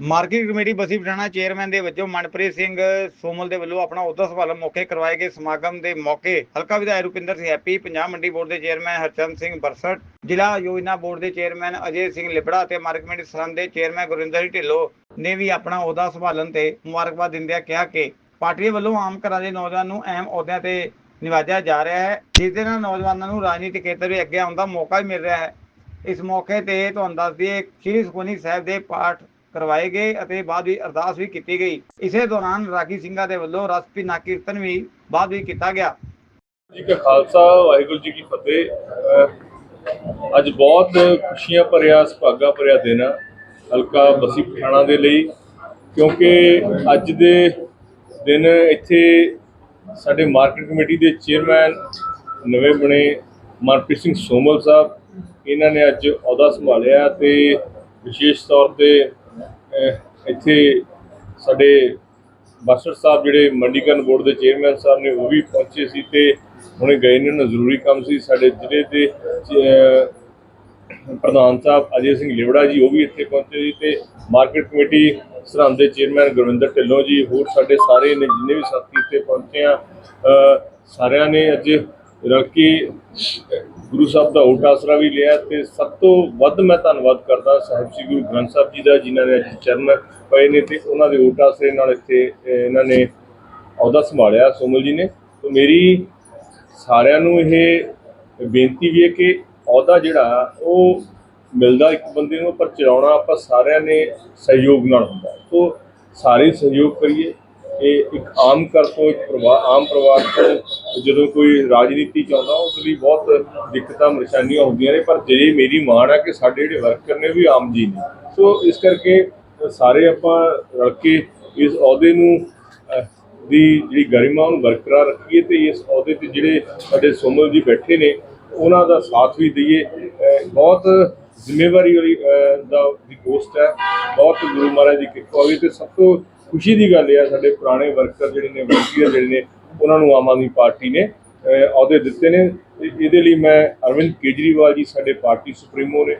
Market committee Bassi Pathana chairman ਦੇ ਵਜੋਂ ਮਨਪ੍ਰੀਤ ਸਿੰਘ ਸੋਮਲ ਦੇ ਵੱਲੋਂ ਆਪਣਾ ਅਹੁਦਾ ਸੰਭਾਲਣ ਮੌਕੇ ਕਰਵਾਏ ਗਏ। ਸਮਾਗਮ ਦੇ ਮੌਕੇ ਹਲਕਾ ਵਿਧਾਇਕ ਰੁਪਿੰਦਰ ਸਿੰਘ ਹੈਪੀ ਪੰਜਾਬ ਮੰਡੀ ਬੋਰਡ ਦੇ ਚੇਅਰਮੈਨ ਹਰਚੰਦ ਸਿੰਘ ਬਰਸਟ, ਜ਼ਿਲ੍ਹਾ ਯੋਜਨਾ ਬੋਰਡ ਦੇ ਚੇਅਰਮੈਨ ਅਜੇ ਸਿੰਘ ਲਿਬੜਾ ਅਤੇ ਮਾਰਕੀਟ ਕਮੇਟੀ ਸਰਹੰਦ ਦੇ ਚੇਅਰਮੈਨ ਗੁਰਿੰਦਰ ਸਿੰਘ ਨੇ ਵੀ ਆਪਣਾ ਅਹੁਦਾ ਸੰਭਾਲਣ ਤੇ ਮੁਬਾਰਕਬਾਦ ਦਿੰਦਿਆਂ ਕਿਹਾ ਕਿ ਪਾਰਟੀ ਵੱਲੋਂ ਆਮ ਘਰਾਂ ਦੇ ਨੌਜਵਾਨ ਨੂੰ ਅਹਿਮ ਅਹੁਦਿਆਂ ਤੇ ਨਿਵਾਜਿਆ ਜਾ ਰਿਹਾ ਹੈ, ਜਿਸ ਦੇ ਨਾਲ ਨੌਜਵਾਨਾਂ ਨੂੰ ਰਾਜਨੀਤਿਕ ਖੇਤਰ ਵਿੱਚ ਅੱਗੇ ਆਉਣ ਦਾ ਮੌਕਾ ਵੀ ਮਿਲ ਰਿਹਾ ਹੈ। ਇਸ ਮੌਕੇ ਤੇ ਤੁਹਾਨੂੰ ਦੱਸ ਦਈਏ, ਸ੍ਰੀ ਸੁਖਮਨੀ ਸਾਹਿਬ ਦੇ ਪਾਠ ਕਰਵਾਏ ਗਏ ਅਤੇ ਬਾਅਦ ਵਿੱਚ ਅਰਦਾਸ ਵੀ ਕੀਤੀ ਗਈ। ਇਸੇ ਦੌਰਾਨ ਰਾਗੀ ਸਿੰਘਾਂ ਦੇ ਵੱਲੋਂ ਰਸਪੀ ਨਾ ਕੀਰਤਨ ਵੀ ਬਾਅਦ ਵਿੱਚ ਕੀਤਾ ਗਿਆ। ਜੀ ਕਾ ਖਾਲਸਾ ਵਾਹਿਗੁਰੂ ਜੀ ਕੀ ਫਤਿਹ। ਅੱਜ ਬਹੁਤ ਖੁਸ਼ੀਆਂ ਭਰਿਆ, ਸੁਭਾਗਾ ਭਰਿਆ ਦਿਨ ਹਲਕਾ ਬਸੀ ਪਠਾਣਾ ਦੇ ਲਈ। ਕਿਉਂਕਿ ਅੱਜ ਦੇ ਦਿਨ ਇੱਥੇ ਸਾਡੇ ਮਾਰਕੀਟ ਕਮੇਟੀ ਦੇ ਚੇਅਰਮੈਨ ਨਵੇਂ ਬਣੇ ਮਨਪ੍ਰੀਤ ਸਿੰਘ ਸੋਮਲ ਸਾਹਿਬ, ਇਹਨਾਂ ਨੇ ਅੱਜ ਅਹੁਦਾ ਸੰਭਾਲਿਆ ਤੇ ਵਿਸ਼ੇਸ਼ ਤੌਰ ਤੇ ਇੱਥੇ ਸਾਡੇ ਬਾਸਟਰ ਸਾਹਿਬ ਜਿਹੜੇ ਮੰਡੀਕਰਨ ਬੋਰਡ ਦੇ ਚੇਅਰਮੈਨ ਸਾਹਿਬ ਨੇ ਉਹ ਵੀ ਪਹੁੰਚੇ ਸੀ ਤੇ ਹੁਣੇ ਗਏ ਨੇ, ਉਹਨਾਂ ਨੂੰ ਜ਼ਰੂਰੀ ਕੰਮ ਸੀ। ਸਾਡੇ ਜ਼ਿਲ੍ਹੇ ਦੇ ਪ੍ਰਧਾਨ ਸਾਹਿਬ ਅਜੇ ਸਿੰਘ ਲਿਵੜਾ ਜੀ, ਉਹ ਵੀ ਇੱਥੇ ਪਹੁੰਚੇ ਸੀ ਤੇ ਮਾਰਕੀਟ ਕਮੇਟੀ ਸਰਹੰਦ ਦੇ ਚੇਅਰਮੈਨ ਗੁਰਵਿੰਦਰ ਢਿੱਲੋਂ ਜੀ, ਹੋਰ ਸਾਡੇ ਸਾਰੇ ਨੇ ਜਿੰਨੇ ਵੀ ਸਾਥੀ ਇੱਥੇ ਪਹੁੰਚੇ ਆ ਸਾਰਿਆਂ ਨੇ ਅੱਜ ਰਲ ਕੇ ਗੁਰੂ ਸਾਹਿਬ ਦਾ ਓਟ ਆਸਰਾ ਵੀ ਲਿਆ ਤੇ ਸਭ ਤੋਂ ਵੱਧ ਮੈਂ ਧੰਨਵਾਦ ਕਰਦਾ ਸਾਹਿਬ ਸ੍ਰੀ ਗੁਰੂ ਗ੍ਰੰਥ ਸਾਹਿਬ ਜੀ ਦਾ, ਜਿਨ੍ਹਾਂ ਨੇ ਅੱਜ ਚਰਨ ਪਏ ਨੇ ਤੇ ਉਹਨਾਂ ਦੇ ਓਟ ਆਸਰੇ ਨਾਲ ਇੱਥੇ ਇਹਨਾਂ ਨੇ ਅਹੁਦਾ ਸੰਭਾਲਿਆ ਸੋਮਲ ਜੀ ਨੇ। ਤੇ ਮੇਰੀ ਸਾਰਿਆਂ ਨੂੰ ਇਹ ਬੇਨਤੀ ਵੀ ਹੈ ਕਿ ਅਹੁਦਾ ਜਿਹੜਾ, ਉਹ ਮਿਲਦਾ ਇੱਕ ਬੰਦੇ ਨੂੰ, ਪਰ ਚਲਾਉਣਾ ਆਪਾਂ ਸਾਰਿਆਂ ਨੇ ਸਹਿਯੋਗ ਨਾਲ ਹੁੰਦਾ। ਸੋ ਸਾਰੇ ਸਹਿਯੋਗ ਕਰੀਏ। ਇਹ ਇੱਕ ਆਮ ਘਰ ਤੋਂ, ਇੱਕ ਪਰਿਵਾਰ ਆਮ ਪਰਿਵਾਰ ਤੋਂ ਜਦੋਂ ਕੋਈ ਰਾਜਨੀਤੀ ਚਾਹੁੰਦਾ ਉਸ ਲਈ ਬਹੁਤ ਦਿੱਕਤਾਂ, ਪਰੇਸ਼ਾਨੀਆਂ ਹੁੰਦੀਆਂ ਨੇ, ਪਰ ਜੇ ਮੇਰੀ ਮਾਣ ਹੈ ਕਿ ਸਾਡੇ ਜਿਹੜੇ ਵਰਕਰ ਨੇ ਉਹ ਵੀ ਆਮ ਜੀ ਨੇ। ਸੋ ਇਸ ਕਰਕੇ ਸਾਰੇ ਆਪਾਂ ਰਲ ਕੇ ਇਸ ਅਹੁਦੇ ਨੂੰ ਦੀ ਜਿਹੜੀ ਗਰਿਮਾ, ਉਹਨੂੰ ਬਰਕਰਾਰ ਰੱਖੀਏ ਤੇ ਇਸ ਅਹੁਦੇ ਤੇ ਜਿਹੜੇ ਸਾਡੇ ਸੋਮਲ ਜੀ ਬੈਠੇ ਨੇ, ਉਹਨਾਂ ਦਾ ਸਾਥ ਵੀ ਦਈਏ। ਬਹੁਤ ਜ਼ਿੰਮੇਵਾਰੀ ਵਾਲੀ ਦਾ ਦੀ ਪੋਸਟ ਹੈ। ਬਹੁਤ ਗੁਰੂ ਮਹਾਰਾਜ ਦੀ ਕਿਰਪਾ ਹੋਈ ਤੇ ਸਭ ਤੋਂ ਖੁਸ਼ੀ ਦੀ ਗੱਲ ਇਹ ਹੈ ਸਾਡੇ ਪੁਰਾਣੇ ਵਰਕਰ ਜਿਹੜੇ ਨੇ ਵਲੰਟੀਅਰ ਜਿਹੜੇ ਨੇ, ਉਹਨਾਂ ਨੂੰ ਆਮ ਆਦਮੀ ਪਾਰਟੀ ਨੇ ਅਹੁਦੇ ਦਿੱਤੇ ਨੇ। ਤੇ ਇਹਦੇ ਲਈ ਮੈਂ ਅਰਵਿੰਦ ਕੇਜਰੀਵਾਲ ਜੀ ਸਾਡੇ ਪਾਰਟੀ ਸੁਪਰੀਮੋ ਨੇ,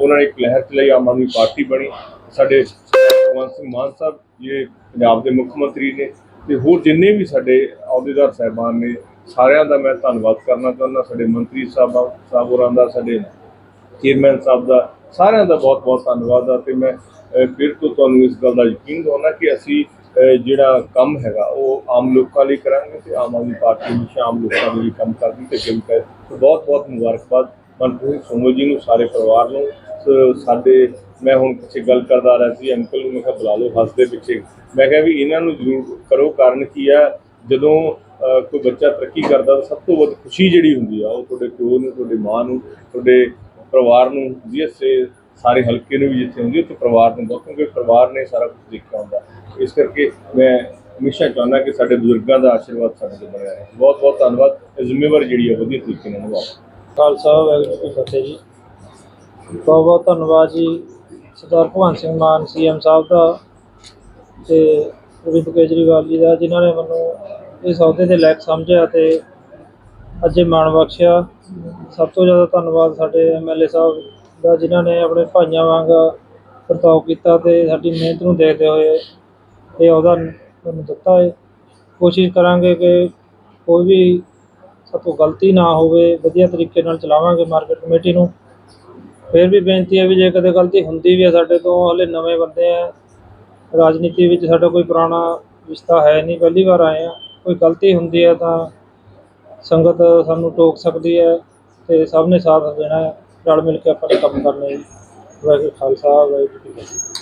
ਉਹਨਾਂ ਨੇ ਇੱਕ ਲਹਿਰ ਚਲਾਈ ਆਮ ਆਦਮੀ ਪਾਰਟੀ ਬਣੀ। ਸਾਡੇ ਭਗਵੰਤ ਸਿੰਘ ਮਾਨ ਸਾਹਿਬ ਜਿਹੜੇ ਪੰਜਾਬ ਦੇ ਮੁੱਖ ਮੰਤਰੀ ਨੇ, ਤੇ ਹੋਰ ਜਿੰਨੇ ਵੀ ਸਾਡੇ ਅਹੁਦੇਦਾਰ ਸਹਿਬਾਨ ਨੇ, ਸਾਰਿਆਂ ਦਾ ਮੈਂ ਧੰਨਵਾਦ ਕਰਨਾ ਚਾਹੁੰਦਾ। ਸਾਡੇ ਮੰਤਰੀ ਸਾਹਿਬ ਸਾਹਿਬ ਹੋਰਾਂ ਦਾ, ਸਾਡੇ ਚੇਅਰਮੈਨ ਸਾਹਿਬ ਦਾ, ਸਾਰਿਆਂ ਦਾ ਬਹੁਤ ਬਹੁਤ ਧੰਨਵਾਦ ਆ, ਤੇ ਮੈਂ ਫਿਰ ਤੋਂ ਤੁਹਾਨੂੰ ਇਸ ਗੱਲ ਦਾ ਯਕੀਨ ਦਿਵਾਉਣਾ ਕਿ ਅਸੀਂ ਜਿਹੜਾ ਕੰਮ ਹੈਗਾ, ਉਹ ਆਮ ਲੋਕਾਂ ਲਈ ਕਰਾਂਗੇ ਤੇ ਆਮ ਆਦਮੀ ਪਾਰਟੀ ਹਮੇਸ਼ਾ ਆਮ ਲੋਕਾਂ ਲਈ ਕੰਮ ਕਰਦੀ ਤੇ ਅੱਗੇ ਕਰ ਬਹੁਤ ਬਹੁਤ ਮੁਬਾਰਕਬਾਦ। ਮਨਪ੍ਰੀਤ ਸਿੰਘ ਸੋਮਲ ਜੀ ਨੂੰ, ਸਾਰੇ ਪਰਿਵਾਰ ਨੂੰ। ਸੋ, ਸਾਡੇ, ਮੈਂ ਹੁਣ ਪਿੱਛੇ ਗੱਲ ਕਰਦਾ ਰਿਹਾ ਸੀ, ਅੰਕਲ ਨੂੰ ਮੈਂ ਕਿਹਾ ਬੁਲਾ ਲਓ, ਹੱਸਦੇ ਪਿੱਛੇ। ਮੈਂ ਕਿਹਾ ਵੀ ਇਹਨਾਂ ਨੂੰ ਜ਼ਰੂਰ ਕਰੋ, ਕਾਰਨ ਕੀ ਆ? ਜਦੋਂ ਕੋਈ ਬੱਚਾ ਤਰੱਕੀ ਕਰਦਾ ਤਾਂ ਸਭ ਤੋਂ ਵੱਧ ਖੁਸ਼ੀ ਜਿਹੜੀ ਹੁੰਦੀ ਆ, ਉਹ ਤੁਹਾਡੇ ਪਿਓ ਨੂੰ, ਤੁਹਾਡੇ ਮਾਂ ਨੂੰ, ਤੁਹਾਡੇ ਪਰਿਵਾਰ ਨੂੰ ਜਿਸੇ ਸਾਰੇ ਹਲਕੇ ਨੂੰ ਵੀ ਜਿੱਥੇ ਹੁੰਦੀ ਉੱਥੇ ਪਰਿਵਾਰ ਨੂੰ ਬਹੁਤ, ਕਿਉਂਕਿ ਪਰਿਵਾਰ ਨੇ ਸਾਰਾ ਕੁਝ ਦੇਖਿਆ ਹੁੰਦਾ। ਇਸ ਕਰਕੇ ਮੈਂ ਹਮੇਸ਼ਾ ਚਾਹੁੰਦਾ ਕਿ ਸਾਡੇ ਬਜ਼ੁਰਗਾਂ ਦਾ ਆਸ਼ੀਰਵਾਦ ਸਾਡੇ ਤੇ ਬਣਿਆ ਰਹੇ। ਬਹੁਤ ਬਹੁਤ ਧੰਨਵਾਦ। ਇਹ ਜ਼ਿੰਮੇਵਾਰੀ ਜਿਹੜੀ ਹੈ ਵਧੀਆ ਤਰੀਕੇ ਨਾਲ ਨਿਭਾਓ। ਖਾਲਸਾ, ਵਾਹਿਗੁਰੂ ਜੀ ਫਤਿਹ ਜੀ। ਬਹੁਤ ਬਹੁਤ ਧੰਨਵਾਦ ਜੀ। ਸਰਦਾਰ ਭਗਵੰਤ ਸਿੰਘ ਮਾਨ ਸੀਐਮ ਸਾਹਿਬ ਦਾ ਤੇ ਅਰਵਿੰਦ ਕੇਜਰੀਵਾਲ ਜੀ ਦਾ, ਜਿਨ੍ਹਾਂ ਨੇ ਮੈਨੂੰ ਇਸ ਅਹੁਦੇ ਦੇ ਲਾਇਕ ਸਮਝਿਆ ਤੇ ਅੱਜ ਮਾਣ ਬਖਸ਼ਿਆ। ਸਭ ਤੋਂ ਜ਼ਿਆਦਾ ਧੰਨਵਾਦ ਸਾਡੇ ਐਮਐਲਏ ਸਾਹਿਬ ਦਾ ਜਿਨ੍ਹਾਂ ਨੇ ਆਪਣੇ ਭਾਈਆਂ ਵਾਂਗ ਵਰਤਾਓ ਕੀਤਾ ਅਤੇ ਸਾਡੀ ਮਿਹਨਤ ਨੂੰ ਦੇਖਦੇ ਹੋਏ ਇਹ ਅਹੁਦਾ ਮੈਨੂੰ ਦਿੱਤਾ ਹੈ। ਕੋਸ਼ਿਸ਼ ਕਰਾਂਗੇ ਕਿ ਕੋਈ ਵੀ ਸਾਤੋਂ ਗਲਤੀ ਨਾ ਹੋਵੇ, ਵਧੀਆ ਤਰੀਕੇ ਨਾਲ ਚਲਾਵਾਂਗੇ ਮਾਰਕੀਟ ਕਮੇਟੀ ਨੂੰ। ਫਿਰ ਵੀ ਬੇਨਤੀ ਹੈ ਵੀ ਜੇ ਕਦੇ ਗਲਤੀ ਹੁੰਦੀ ਵੀ ਹੈ ਸਾਡੇ ਤੋਂ, ਹਲੇ ਨਵੇਂ ਬੰਦੇ ਆ, ਰਾਜਨੀਤੀ ਵਿੱਚ ਸਾਡਾ ਕੋਈ ਪੁਰਾਣਾ ਰਿਸ਼ਤਾ ਹੈ ਨਹੀਂ, ਪਹਿਲੀ ਵਾਰ ਆਏ ਆ। ਕੋਈ ਗਲਤੀ ਹੁੰਦੀ ਹੈ ਤਾਂ ਸੰਗਤ ਸਾਨੂੰ ਟੋਕ ਸਕਦੀ ਹੈ ਤੇ ਸਭ ਨੇ ਸਾਥ ਦੇਣਾ ਹੈ। ਰਲ ਮਿਲ ਕੇ ਆਪਾਂ ਨੇ ਕੰਮ ਕਰਨਾ ਜੀ। ਵਾਹਿਗੁਰੂ ਖਾਲਸਾ ਵਾਹਿਗੁਰੂ ਜੀ ਕੀ ਫਤਿਹ।